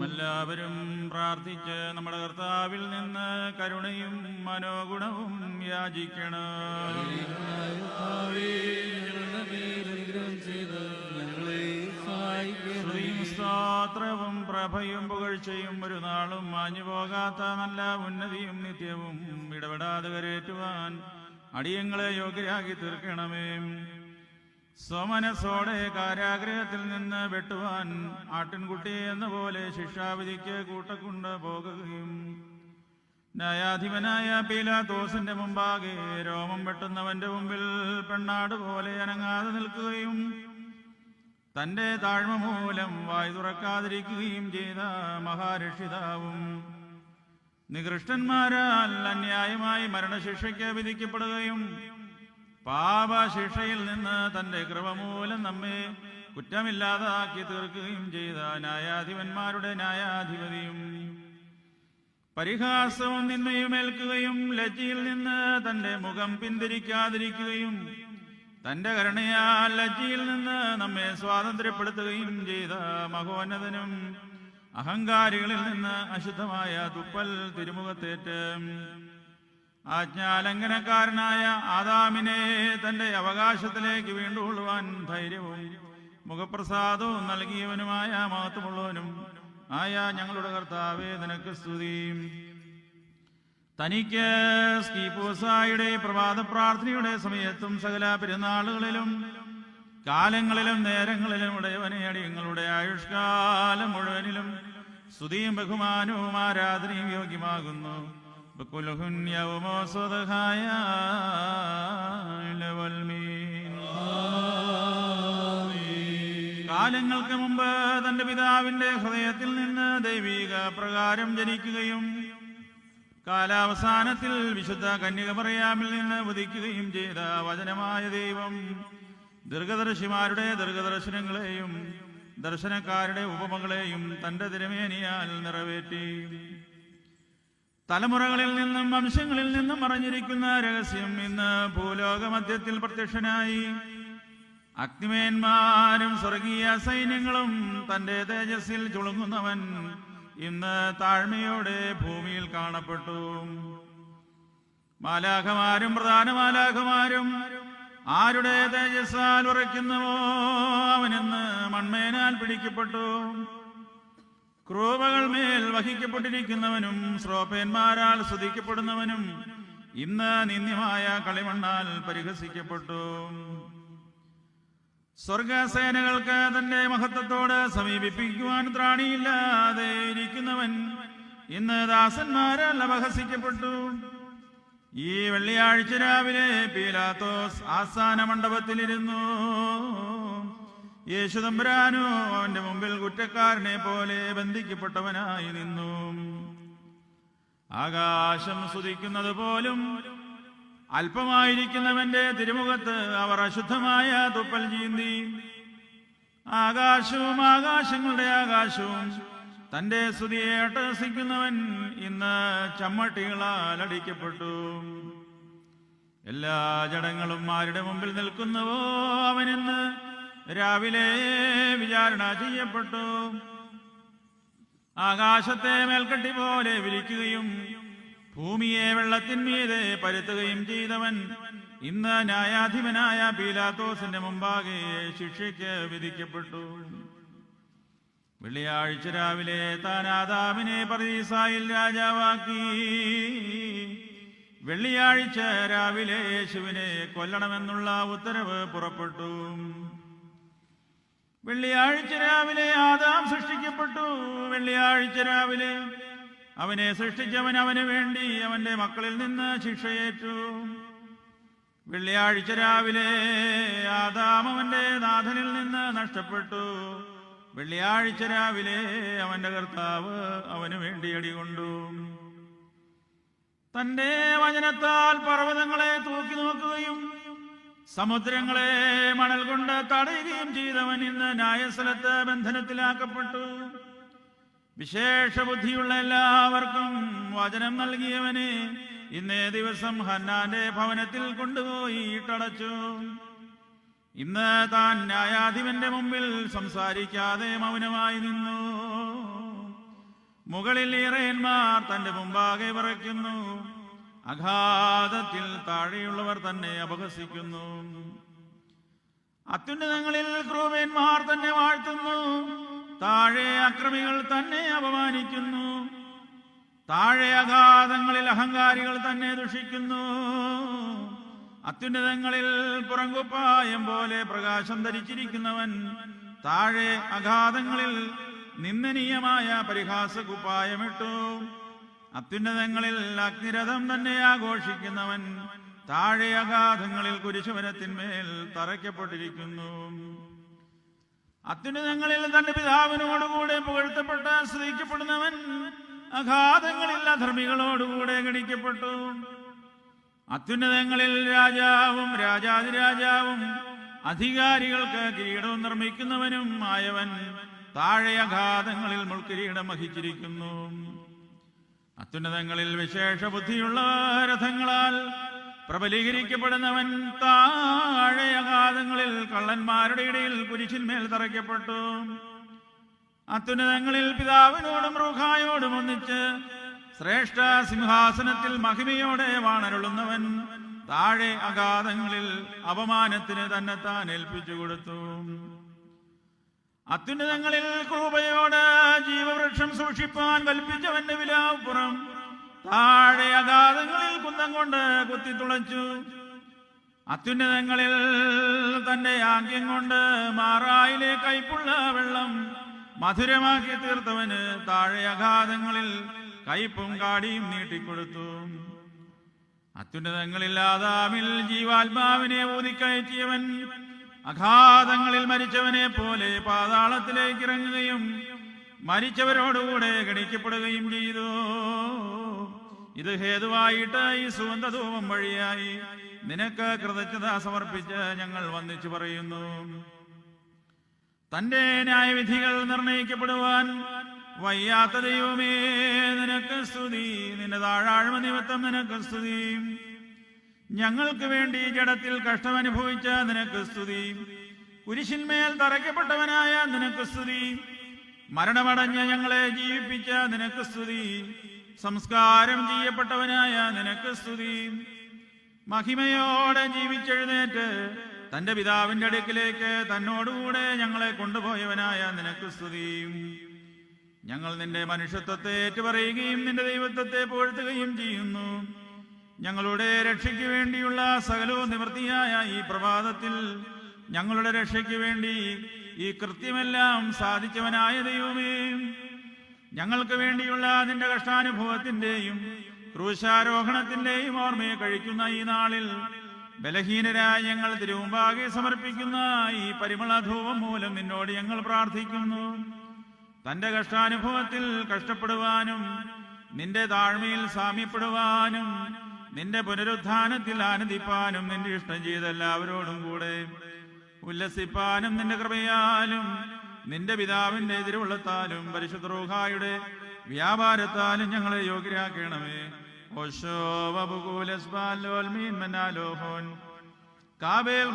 നാം എല്ലാവരും പ്രാർത്ഥിച്ച് നമ്മുടെ കർത്താവിൽ നിന്ന് കരുണയും മനോഗുണവും യാചിക്കണം. സ്തോത്രവും പ്രഭയും പുകഴ്ചയും ഒരു നാളും മാഞ്ഞു പോകാത്ത നല്ല ഉന്നതിയും നിത്യവും ഇടപെടാതെ കരേറ്റുവാൻ അടിയങ്ങളെ യോഗ്യരാക്കി തീർക്കണമേ. സ്വമനസോടെ കാരാഗ്രഹത്തിൽ നിന്ന് വെട്ടുവാൻ ആട്ടിൻകുട്ടി എന്ന പോലെ ശിക്ഷാവിധിക്ക് കൂട്ടക്കൊണ്ട് പോകുകയും ന്യായാധിപനായ പീലാത്തോസിന്റെ മുമ്പാകെ രോമം വെട്ടുന്നവന്റെ മുമ്പിൽ പെണ്ണാട് പോലെ അനങ്ങാതെ നിൽക്കുകയും തന്റെ താഴ്മ മൂലം വായു തുറക്കാതിരിക്കുകയും ചെയ്ത മഹാരക്ഷിതാവും നികൃഷ്ടന്മാരാൽ അന്യായമായി മരണശിക്ഷയ്ക്ക് വിധിക്കപ്പെടുകയും പാപശിക്ഷയിൽ നിന്ന് തന്റെ കൃപ മൂലം നമ്മെ കുറ്റമില്ലാതാക്കി തീർക്കുകയും ചെയ്ത ന്യായാധിപന്മാരുടെ ന്യായാധിപതിയും പരിഹാസവും നിന്മയും ഏൽക്കുകയും ലജ്ജയിൽ നിന്ന് തന്റെ മുഖം പിന്തിരിക്കാതിരിക്കുകയും തന്റെ കരുണയാൽ ലജ്ജയിൽ നിന്ന് നമ്മെ സ്വാതന്ത്ര്യപ്പെടുത്തുകയും ചെയ്ത മഹോന്നതനും അഹങ്കാരികളിൽ നിന്ന് അശുദ്ധമായ തുപ്പൽ തിരുമുഖത്തേറ്റ് ആജ്ഞാലംഘനക്കാരനായ ആദാമിനെ തന്റെ അവകാശത്തിലേക്ക് വീണ്ടുകൊള്ളുവാൻ ധൈര്യവും മുഖപ്രസാദവും നൽകിയവനുമായ മഹത്വമുള്ളവനും ആയ ഞങ്ങളുടെ കർത്താവേ നിനക്ക് സ്തുതിയും തനിക്ക് സ്കീപ്പോസായുടെ പ്രഭാത പ്രാർത്ഥനയുടെ സമയത്തും സകല പെരുന്നാളുകളിലും കാലങ്ങളിലും നേരങ്ങളിലും ഉടയവനെ അടിയങ്ങളുടെ ആയുഷ്കാലം മുഴുവനിലും സ്തുതിയും ബഹുമാനവും ആരാധനയും യോഗ്യമാകുന്നു. കാലങ്ങൾക്ക് മുമ്പ് തന്റെ പിതാവിന്റെ ഹൃദയത്തിൽ നിന്ന് ദൈവിക പ്രകാരം ജനിക്കുകയും കാലാവസാനത്തിൽ വിശുദ്ധ കന്യക പറയാമിൽ നിന്ന് ഉദിക്കുകയും ചെയ്ത വചനമായ ദൈവം ദീർഘദർശിമാരുടെ ദീർഘദർശനങ്ങളെയും ദർശനക്കാരുടെ ഉപമകളെയും തന്റെ തിരമേനിയാൽ നിറവേറ്റി. തലമുറകളിൽ നിന്നും വംശങ്ങളിൽ നിന്നും മറഞ്ഞിരിക്കുന്ന രഹസ്യം ഇന്ന് ഭൂലോകമധ്യത്തിൽ പ്രത്യക്ഷനായി. അഗ്നിമേന്മാരും സ്വർഗീയ സൈന്യങ്ങളും തന്റെ തേജസ്സിൽ ചുളുങ്ങുന്നവൻ ഇന്ന് താഴ്മയോടെ ഭൂമിയിൽ കാണപ്പെട്ടു. മാലാഖമാരും പ്രധാന മാലാഖമാരും ആരുടെ തേജസ്സാൽ ഉറയ്ക്കുന്നുവോ അവനെന്ന് മൺമേനാൽ പിടിക്കപ്പെട്ടു. വഹിക്കപ്പെട്ടിരിക്കുന്നവനും ശ്രോപ്പന്മാരാൽ സ്തുതിക്കപ്പെടുന്നവനും ഇന്ന് നിന്ദ്യമായ കളിമണ്ണാൽ പരിഹസിക്കപ്പെട്ടു. സ്വർഗസേനകൾക്ക് തന്റെ മഹത്വത്തോട് സമീപിപ്പിക്കുവാൻ ത്രാണിയില്ലാതെ ഇരിക്കുന്നവൻ ഇന്ന് ദാസന്മാരാൽ അപഹസിക്കപ്പെട്ടു. ഈ വെള്ളിയാഴ്ച രാവിലെ പീലാത്തോസ് ആസ്ഥാന മണ്ഡപത്തിലിരുന്നു യേശുദമ്പുരാനോ അവന്റെ മുമ്പിൽ കുറ്റക്കാരനെ പോലെ ബന്ധിക്കപ്പെട്ടവനായി നിന്നു. ആകാശം സ്തുതിക്കുന്നത് പോലും അല്പമായിരിക്കുന്നവന്റെ തിരുമുഖത്ത് അവർ അശുദ്ധമായ തുപ്പൽ ചീന്തി. ആകാശവും ആകാശങ്ങളുടെ ആകാശവും തന്റെ സ്തുതിയെ അട്ടഹസിക്കുന്നവൻ ഇന്ന് ചമ്മട്ടികളാൽ അടിക്കപ്പെട്ടു. എല്ലാ ജടങ്ങളും ആരുടെ മുമ്പിൽ നിൽക്കുന്നുവോ അവനിന്ന് രാവിലെ വിചാരണ ചെയ്യപ്പെട്ടു. ആകാശത്തെ മേൽക്കെട്ടി പോലെ വിരിക്കുകയും ഭൂമിയെ വെള്ളത്തിന്മീതെ പരുത്തുകയും ചെയ്തവൻ ഇന്ന് ന്യായാധിപനായ പീലാത്തോസിന്റെ മുമ്പാകെ ശിക്ഷയ്ക്ക് വിധിക്കപ്പെട്ടു. വെള്ളിയാഴ്ച രാവിലെ താൻ ആദാമിനെ പരീസായിൽ രാജാവാക്കി. വെള്ളിയാഴ്ച രാവിലെ യേശുവിനെ കൊല്ലണമെന്നുള്ള ഉത്തരവ് പുറപ്പെട്ടു. വെള്ളിയാഴ്ച രാവിലെ ആദാം സൃഷ്ടിക്കപ്പെട്ടു. വെള്ളിയാഴ്ച രാവിലെ അവനെ സൃഷ്ടിച്ചവൻ അവന് വേണ്ടി അവന്റെ മക്കളിൽ നിന്ന് ശിക്ഷയേറ്റു. വെള്ളിയാഴ്ച രാവിലെ ആദാം അവന്റെ നാഥനിൽ നിന്ന് നഷ്ടപ്പെട്ടു. വെള്ളിയാഴ്ച രാവിലെ അവന്റെ കർത്താവ് അവന് വേണ്ടി അടികൊണ്ടു. തന്റെ വചനത്താൽ പർവതങ്ങളെ തൂക്കി നോക്കുകയും സമുദ്രങ്ങളെ മണൽ കൊണ്ട് തടയുകയും ചെയ്തവൻ ഇന്ന് ന്യായസ്ഥലത്ത് ബന്ധനത്തിലാക്കപ്പെട്ടു. വിശേഷ ബുദ്ധിയുള്ള എല്ലാവർക്കും വചനം നൽകിയവന് ഇന്നേ ദിവസം ഹന്നാന്റെ ഭവനത്തിൽ കൊണ്ടുപോയി ഇട്ടടച്ചു. ഇന്ന് താൻ ന്യായാധിപന്റെ മുമ്പിൽ സംസാരിക്കാതെ മൗനമായി നിന്നു. മുകളിൽ ഇറയന്മാർ തന്റെ മുമ്പാകെ വിറയ്ക്കുന്നു. അഗാധത്തിൽ താഴെയുള്ളവർ തന്നെ അപഹസിക്കുന്നു. അത്യുന്നതങ്ങളിൽ ക്രൂപന്മാർ തന്നെ വാഴ്ത്തുന്നു. താഴെ അക്രമികൾ തന്നെ അപമാനിക്കുന്നു. താഴെ അഗാധങ്ങളിൽ അഹങ്കാരികൾ തന്നെ ദുഷിക്കുന്നു. അത്യുന്നതങ്ങളിൽ പുറങ്കുപ്പായം പോലെ പ്രകാശം ധരിച്ചിരിക്കുന്നവൻ താഴെ അഗാധങ്ങളിൽ നിന്ദനീയമായ പരിഹാസ കുപ്പായമിട്ടു അത്യുന്നതങ്ങളിൽ അഗ്നിരഥം തന്നെ ആഘോഷിക്കുന്നവൻ താഴെ അഗാധങ്ങളിൽ കുരിശുവരത്തിന്മേൽ തറയ്ക്കപ്പെട്ടിരിക്കുന്നു. അത്യുന്നതങ്ങളിൽ തന്റെ പിതാവിനോടുകൂടെ പുകഴ്ത്തപ്പെട്ട സ്തുതിക്കപ്പെടുന്നവൻ അഗാധങ്ങളിൽ അധർമ്മികളോടുകൂടെ ഗണിക്കപ്പെട്ടു. അത്യുന്നതങ്ങളിൽ രാജാവും രാജാതിരാജാവും അധികാരികൾക്ക് കിരീടവും നിർമ്മിക്കുന്നവനും ആയവൻ താഴെ അഗാധങ്ങളിൽ മുൾക്കിരീടം വഹിച്ചിരിക്കുന്നു. അത്യുന്നതങ്ങളിൽ വിശേഷ ബുദ്ധിയുള്ള രഥങ്ങളാൽ പ്രബലീകരിക്കപ്പെടുന്നവൻ താഴെ അഗാധങ്ങളിൽ കള്ളന്മാരുടെ ഇടയിൽ കുരിശിന്മേൽ തറയ്ക്കപ്പെട്ടു. അത്യുന്നതങ്ങളിൽ പിതാവിനോടും റൂഖായോടും ഒന്നിച്ച് ശ്രേഷ്ഠ സിംഹാസനത്തിൽ മഹിമയോടെ വാണരുളുന്നവൻ താഴെ അഗാധങ്ങളിൽ അപമാനത്തിന് തന്നെത്താൻ ഏൽപ്പിച്ചു കൊടുത്തു. അത്യുന്നതങ്ങളിൽ കൃപയോട് ജീവവൃക്ഷം സൂക്ഷിപ്പാൻ കൽപ്പിച്ചവന്റെ വിലാപ്പുറം. താഴെ അഗാധങ്ങളിൽ കുന്തം കൊണ്ട് കുത്തി കുത്തിത്തുളച്ചു അത്യുന്നതങ്ങളിൽ തന്റെ ആംഗ്യം കൊണ്ട് മാറായിലെ കൈപ്പുള്ള വെള്ളം മധുരമാക്കി തീർത്തവന് താഴെ അഗാധങ്ങളിൽ കയ്പും കാടിയും നീട്ടിക്കൊടുത്തു. അത്യുന്നതങ്ങളിൽ ആദാമിൽ ജീവാത്മാവിനെ ഊതിക്കയറ്റിയവൻ അഗാധങ്ങളിൽ മരിച്ചവനെ പോലെ പാതാളത്തിലേക്ക് ഇറങ്ങുകയും മരിച്ചവരോടുകൂടെ ഗണിക്കപ്പെടുകയും ചെയ്തു. ഇത് ഹേതുവായിട്ട് ഈ സുഗന്ധധൂപം വഴിയായി നിനക്ക് കൃതജ്ഞത സമർപ്പിച്ച് ഞങ്ങൾ വന്നിച്ചു പറയുന്നു. തന്റെ ന്യായവിധികൾ നിർണയിക്കപ്പെടുവാൻ വയ്യാത്ത ദൈവമേ നിനക്ക് സ്തുതി. നിന്റെ താഴാഴ്മ നിമിത്തം നിനക്ക് സ്തുതി. ഞങ്ങൾക്ക് വേണ്ടി ജഡത്തിൽ കഷ്ടമനുഭവിച്ച നിനക്ക് സ്തുതി. കുരിശിന്മേൽ തറയ്ക്കപ്പെട്ടവനായ നിനക്ക് സ്തുതി. മരണമടഞ്ഞ ഞങ്ങളെ ജീവിപ്പിച്ച നിനക്ക് സ്തുതി. സംസ്കാരം ചെയ്യപ്പെട്ടവനായ നിനക്ക് സ്തുതി. മഹിമയോടെ ജീവിച്ചെഴുന്നേറ്റ് തന്റെ പിതാവിന്റെ അടുക്കിലേക്ക് തന്നോടുകൂടെ ഞങ്ങളെ കൊണ്ടുപോയവനായ നിനക്ക് സ്തുതി. ഞങ്ങൾ നിന്റെ മനുഷ്യത്വത്തെ ഏറ്റുപറയുകയും നിന്റെ ദൈവത്വത്തെ പുകഴ്ത്തുകയും ചെയ്യുന്നു. ഞങ്ങളുടെ രക്ഷയ്ക്ക് വേണ്ടിയുള്ള സകലവും നിവൃത്തിയായ ഈ പ്രഭാതത്തിൽ ഞങ്ങളുടെ രക്ഷയ്ക്ക് വേണ്ടി ഈ കൃത്യമെല്ലാം സാധിച്ചവനായ ദൈവമേ. ഞങ്ങൾക്ക് വേണ്ടിയുള്ള അതിന്റെ കഷ്ടാനുഭവത്തിന്റെയും ക്രൂശാരോഹണത്തിന്റെയും ഓർമ്മയെ കഴിക്കുന്ന ഈ നാളിൽ ബലഹീനരായ ഞങ്ങൾ തിരുമുമ്പാകെ സമർപ്പിക്കുന്ന ഈ പരിമളധൂപം മൂലം നിന്നോട് ഞങ്ങൾ പ്രാർത്ഥിക്കുന്നു. തന്റെ കഷ്ടാനുഭവത്തിൽ കഷ്ടപ്പെടുവാനും നിന്റെ താഴ്മയിൽ സാമ്യപ്പെടുവാനും നിന്റെ പുനരുത്ഥാനത്തിൽ ആനന്ദിപ്പാനും നിന്റെ ഇഷ്ടം ചെയ്ത എല്ലാവരോടും കൂടെ. ഉല്ലസിപ്പാനും നിന്റെ കൃപയാലും നിന്റെ പിതാവിന്റെ എതിരുള്ളത്താലും പരിശുദ്ധ റൂഹായുടെ വ്യാപാരത്താലും ഞങ്ങളെ യോഗ്യരാക്കണമേ. കാബേൽ